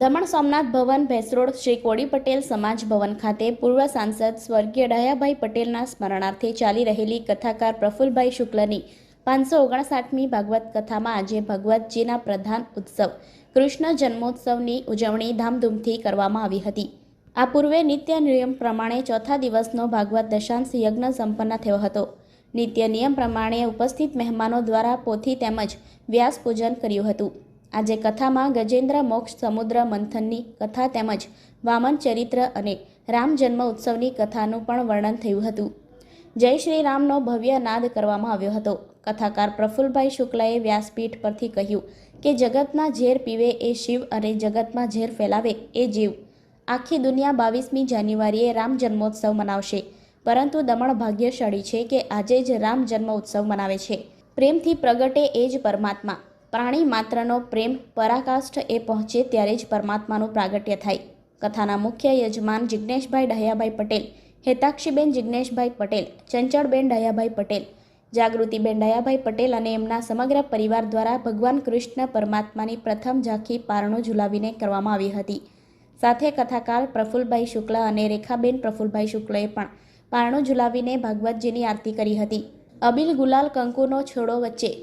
દમણ સોમનાથ ભવન ભેસરોડ શ્રી કોડી પટેલ સમાજ ભવન ખાતે પૂર્વ સાંસદ સ્વર્ગીય ડાયાભાઈ પટેલના સ્મરણાર્થે ચાલી રહેલી કથાકાર પ્રફુલભાઈ શુક્લની પાંચસો ઓગણસાઠમી ભાગવત કથામાં આજે ભગવતજીના પ્રધાન ઉત્સવ, કૃષ્ણ જન્મોત્સવની ઉજવણી ધામધૂમથી કરવામાં આવી હતી. આ પૂર્વે નિત્ય નિયમ પ્રમાણે ચોથા દિવસનો ભાગવત દશાંશ યજ્ઞ સંપન્ન થયો હતો. નિત્ય નિયમ પ્રમાણે ઉપસ્થિત મહેમાનો દ્વારા પોથી તેમજ વ્યાસ પૂજન કર્યું હતું. આજે કથામાં ગજેન્દ્ર મોક્ષ સમુદ્ર મંથનની કથા તેમજ વામન ચરિત્ર અને રામ જન્મ ઉત્સવની કથાનું પણ વર્ણન થયું હતું. જય શ્રી રામનો ભવ્ય નાદ કરવામાં આવ્યો હતો. કથાકાર પ્રફુલભાઈ શુક્લાએ વ્યાસપીઠ પરથી કહ્યું કે, જગતના ઝેર પીવે એ શિવ અને જગતમાં ઝેર ફેલાવે એ જીવ. આખી દુનિયા બાવીસમી જાન્યુઆરીએ રામ જન્મોત્સવ મનાવશે. પરંતુ દમણ ભાગ્યશાળી છે કે, આજે જ રામ જન્મ ઉત્સવ મનાવે છે. પ્રેમથી પ્રગટે એ જ પરમાત્મા. પ્રાણી માત્રનો પ્રેમ પરાકાષ્ઠ એ પહોંચે ત્યારે જ પરમાત્માનું પ્રાગટ્ય થાય. કથાના મુખ્ય યજમાન જિજ્ઞેશભાઈ ડહ્યાભાઈ પટેલ, હેતાક્ષીબેન જિજ્ઞેશભાઈ પટેલ, ચંચળબેન ડહ્યાભાઈ પટેલ, જાગૃતિબેન ડયાભાઈ પટેલ અને એમના સમગ્ર પરિવાર દ્વારા ભગવાન કૃષ્ણ પરમાત્માની પ્રથમ ઝાંખી પારણો ઝુલાવીને કરવામાં આવી હતી. સાથે કથાકાર પ્રફુલભાઈ શુક્લ અને રેખાબેન પ્રફુલભાઈ શુક્લએ પણ પારણો ઝુલાવીને ભાગવતજીની આરતી કરી હતી. અબિલ ગુલાલ કંકુનો છોડો વચ્ચે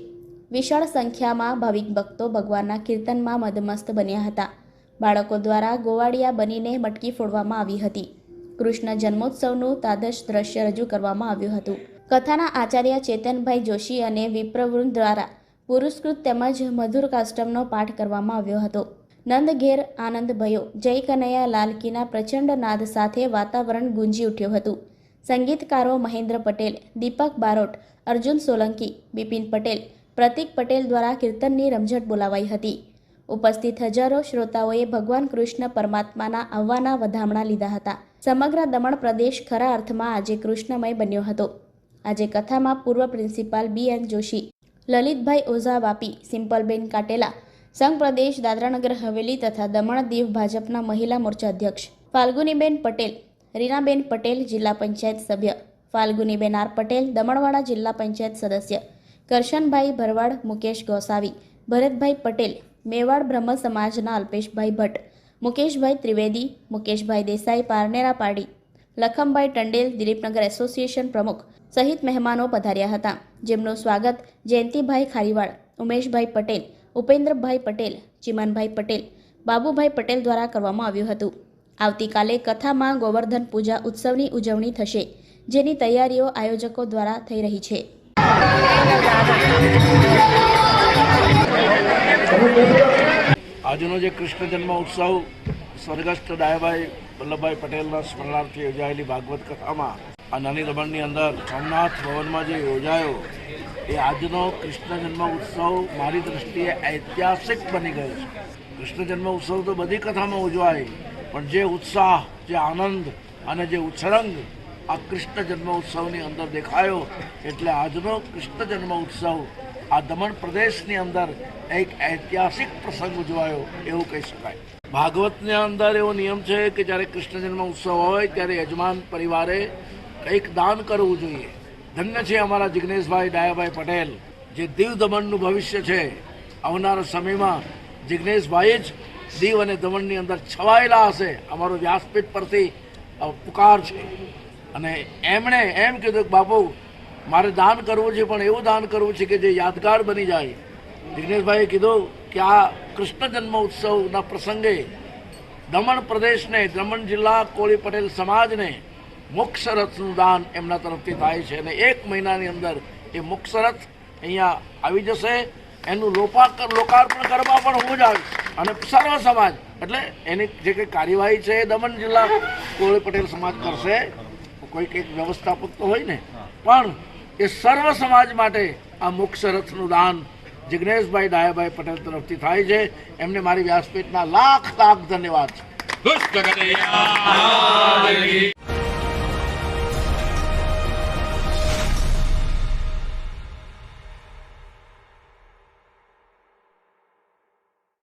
વિશાળ સંખ્યામાં ભાવિક ભક્તો ભગવાનના કીર્તનમાં મદમસ્ત બન્યા હતા. બાળકો દ્વારા ગોવાળિયા બનીને મટકી ફોડવામાં આવી હતી. કૃષ્ણ જન્મોત્સવનું તાદશ દ્રશ્ય રજૂ કરવામાં આવ્યું હતું. કથાના આચાર્ય ચેતનભાઈ જોશી અને વિપ્રવૃંદ દ્વારા પુરસ્કૃત તેમજ મધુર કાષ્ટમનો પાઠ કરવામાં આવ્યો હતો. નંદ ઘેર આનંદ ભયો, જય કનૈયા લાલકીના પ્રચંડ નાદ સાથે વાતાવરણ ગુંજી ઉઠ્યું હતું. સંગીતકારો મહેન્દ્ર પટેલ, દીપક બારોટ, અર્જુન સોલંકી, બિપિન પટેલ પ્રતિક પટેલ દ્વારા કીર્તનની રમઝટ બોલાવાઈ હતી. ઉપસ્થિત હજારો શ્રોતાઓએ ભગવાન કૃષ્ણ પરમાત્માના આવવાના વધામણા લીધા હતા. સમગ્ર દમણ પ્રદેશ ખરા અર્થમાં આજે કૃષ્ણમય બન્યો હતો. આજે કથામાં પૂર્વ principal B N Joshi, Lalitbhai Ojha Vapi, Simpleben Katela, સંઘ પ્રદેશ દાદરાનગર હવેલી તથા દમણ દીવ ભાજપના મહિલા મોરચા અધ્યક્ષ ફાલ્ગુનીબેન પટેલ, રીનાબેન પટેલ જિલ્લા પંચાયત સભ્ય, ફાલ્ગુનીબેન આર પટેલ દમણવાડા જિલ્લા પંચાયત સદસ્ય કરશનભાઈ ભરવાડ, મુકેશ ગોસાવી, ભરતભાઈ પટેલ, મેવાડ બ્રહ્મ સમાજના અલ્પેશભાઈ ભટ્ટ, મુકેશભાઈ ત્રિવેદી, મુકેશભાઈ દેસાઈ, પારનેરા પાડી લખમભાઈ ટંડેલ, દિલીપનગર એસોસિએશન પ્રમુખ સહિત મહેમાનો પધાર્યા હતા. જેમનું સ્વાગત જયંતિભાઈ ખારીવાડ ઉમેશભાઈ પટેલ, ઉપેન્દ્રભાઈ પટેલ, ચિમનભાઈ પટેલ, બાબુભાઈ પટેલ દ્વારા કરવામાં આવ્યું હતું. આવતીકાલે કથામાં ગોવર્ધન પૂજા ઉત્સવની ઉજવણી થશે, જેની તૈયારીઓ આયોજકો દ્વારા થઈ રહી છે. આજનો જે કૃષ્ણ જન્મ ઉત્સવ, સ્વર્ગસ્થ ડાયાભાઈ વલ્લભભાઈ પટેલના સ્મરણાર્થે યોજાયેલી ભાગવત કથામાં, આ નાની દમણની અંદર સોમનાથ ભવનમાં જે યોજાયો, એ આજનો કૃષ્ણ જન્મ ઉત્સવ મારી દૃષ્ટિએ ઐતિહાસિક બની ગયો છે. કૃષ્ણ જન્મ ઉત્સવ તો બધી કથામાં ઉજવાય, પણ જે ઉત્સાહ, જે આનંદ અને જે ઉછળંગ આ કૃષ્ણ જન્મ ઉત્સવની અંદર દેખાયો. એટલે આજનો કૃષ્ણ જન્મ ઉત્સવ આ દમણ પ્રદેશની અંદર એક ઐતિહાસિક પ્રસંગ ઉજવાયો, એવું કહી શકાય. ભાગવતની અંદર એવો નિયમ છે કે જ્યારે કૃષ્ણ જન્મ ઉત્સવ હોય ત્યારે યજમાન પરિવારે કંઈક દાન કરવું જોઈએ. ધન્ય છે અમારા જિગ્નેશભાઈ ડાયાભાઈ પટેલ, જે દીવ દમણનું ભવિષ્ય છે. આવનારા સમયમાં જિજ્ઞેશભાઈ જ દીવ અને દમણની અંદર છવાયેલા હશે. અમારો વ્યાસપીઠ પરથી પુકાર છે. અને એમણે એમ કીધું કે બાપુ, મારે દાન કરવું છે, પણ એવું દાન કરવું છે કે જે યાદગાર બની જાય. દિગ્નેશભાઈએ કીધું કે આ કૃષ્ણ જન્મ ઉત્સવના પ્રસંગે દમણ પ્રદેશને, દમણ જિલ્લા કોળી પટેલ સમાજને મુક્ષરથનું દાન એમના તરફથી થાય છે અને એક મહિનાની અંદર એ મુક્ષરથ અહીંયા આવી જશે. એનું લોપાકર લોકાર્પણ કરવા પણ હું જ આવીશ. અને સર્વ સમાજ, એટલે એની જે કંઈ કાર્યવાહી છે એ દમણ જિલ્લા કોળી પટેલ સમાજ કરશે. કોઈ કંઈક વ્યવસ્થાપક તો હોય ને. પણ એ સર્વ સમાજ માટે આ મોક્ષ રથનું દાન જિગ્નેશભાઈ ડાયાભાઈ પટેલ તરફથી થાય છે. એમને મારી વ્યાસપીઠના લાખ લાખ ધન્યવાદ. છે